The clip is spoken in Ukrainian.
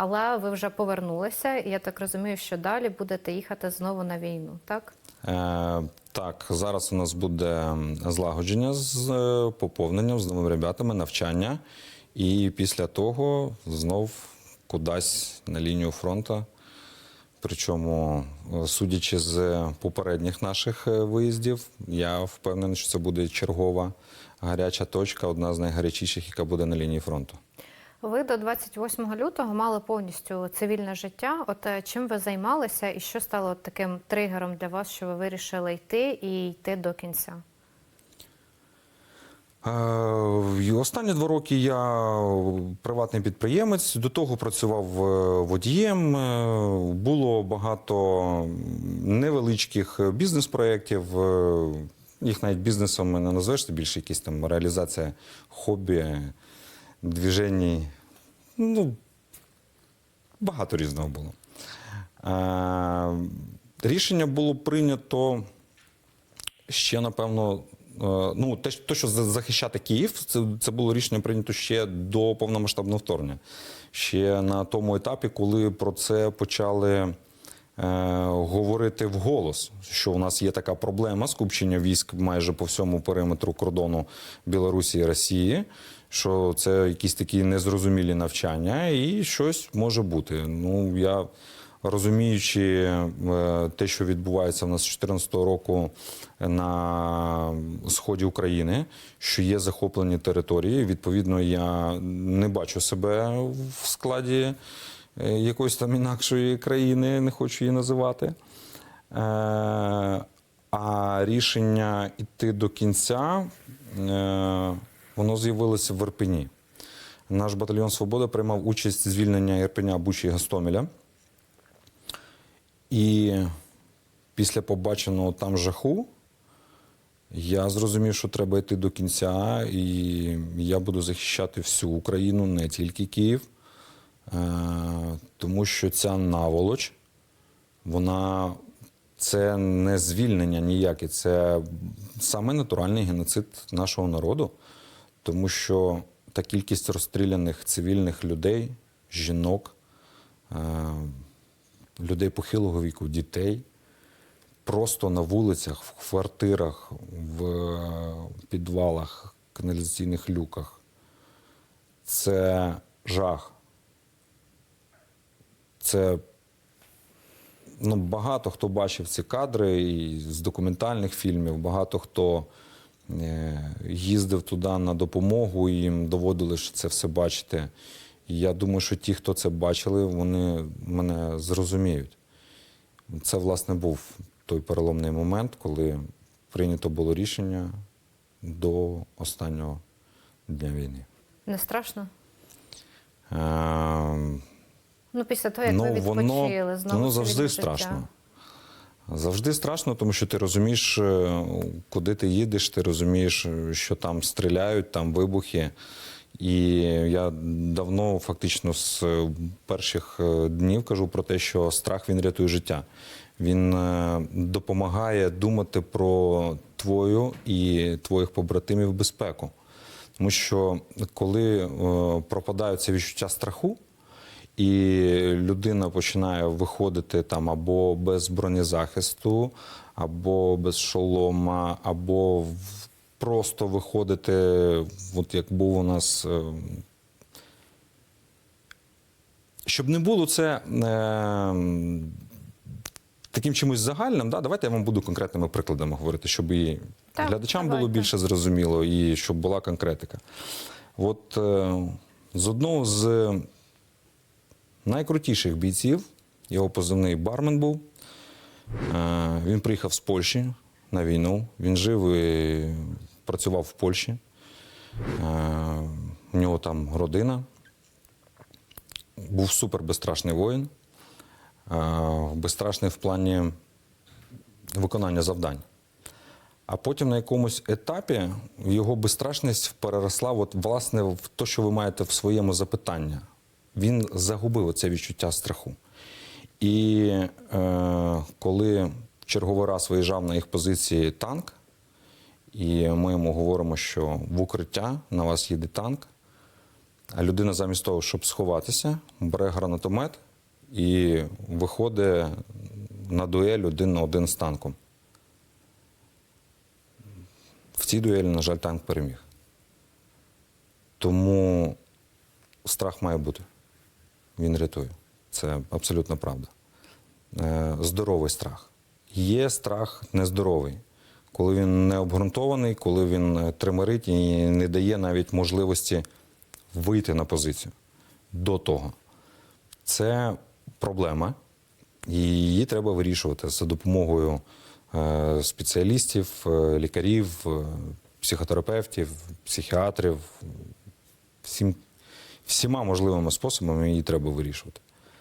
Але ви вже повернулися, і я так розумію, що далі будете їхати знову на війну, так? Е, так, зараз у нас буде злагодження з е, поповненням, з новими ребятами, навчання. І після того знов кудись на лінію фронту. Причому, е, судячи з попередніх наших е, виїздів, я впевнений, що це буде чергова гаряча точка, одна з найгарячіших, яка буде на лінії фронту. Ви до 28 лютого мали повністю цивільне життя. От е, чим ви займалися, і що стало таким тригером для вас, що ви вирішили йти і йти до кінця? Е, Останні два роки я приватний підприємець. До того працював е, водієм. Е, Було багато невеличких бізнес-проєктів. Їх навіть бізнесом не назвеш, це більше якісь там реалізація хобі, движень. Ну, багато різного було. Е, Рішення було прийнято ще, напевно, е, ну, те, те, що захищати Київ, це, це було рішення прийнято ще до повномасштабного вторгнення. Ще на тому етапі, коли про це почали е, говорити вголос, що у нас є така проблема скупчення військ майже по всьому периметру кордону Білорусі і Росії, що це якісь такі незрозумілі навчання, і щось може бути. Ну, я розуміючи е, те, що відбувається в нас з 2014 року на сході України, що є захоплені території. Відповідно, я не бачу себе в складі е, якоїсь там інакшої країни, не хочу її називати. Е, А рішення йти до кінця воно з'явилося в Ірпені. Наш батальйон Свобода приймав участь в звільненні Ірпеня, Бучі і Гостомеля. І після побаченого там жаху я зрозумів, що треба йти до кінця, і я буду захищати всю Україну, не тільки Київ, Е, тому що ця наволоч, вона це не звільнення ніяке, це саме натуральний геноцид нашого народу, тому що та кількість розстріляних цивільних людей, жінок, е, людей похилого віку, дітей просто на вулицях, в квартирах, в е, підвалах, каналізаційних люках. Це жах. Це ну, багато хто бачив ці кадри і з документальних фільмів, багато хто їздив туди на допомогу, і їм доводили, що це все бачити. І я думаю, що ті, хто це бачили, вони мене зрозуміють. Це, власне, був той переломний момент, коли прийнято було рішення до останнього дня війни. Не страшно? Е, Ну, після того, як ви відпочили, знову воно завжди страшно. Завжди страшно, тому що ти розумієш, е, куди ти їдеш, ти розумієш, е, що там стріляють, там вибухи. І я давно, фактично, з е, перших днів кажу про те, що страх він рятує життя. Він допомагає думати про твою і твоїх побратимів безпеку. Тому що коли пропадає це відчуття страху, і людина починає виходити там або без бронезахисту, або без шолома, або просто виходити, от як був у нас. е, Щоб не було це е, таким чимось загальним, да? давайте я вам буду конкретними прикладами говорити, щоб і Так, глядачам було більше зрозуміло, і щоб була конкретика. От е, з одного з найкрутіших бійців, його позивний бармен був. Е, Він приїхав з Польщі на війну. Він жив і працював в Польщі. Е, У нього там родина. Був супер безстрашний воїн. Е, Безстрашний в плані виконання завдань. А потім на якомусь етапі його безстрашність переросла от, власне, в те, що ви маєте в своєму запитанні. Він загубив це відчуття страху. І е, коли черговий раз виїжджав на їх позиції танк, і ми йому говоримо, що в укриття на вас їде танк, А людина замість того, щоб сховатися, бере гранатомет і виходить на дуель один на один з танком. В цій дуелі, на жаль, танк переміг. Тому страх має бути. Він рятує. Це абсолютно правда. Е, Здоровий страх. Є страх нездоровий, коли він не обґрунтований, коли він е, тримерить і не дає навіть можливості вийти на позицію до того. Це проблема, і її треба вирішувати за допомогою е, спеціалістів, лікарів, психотерапевтів, психіатрів. Всім, всіма можливими способами її треба вирішувати.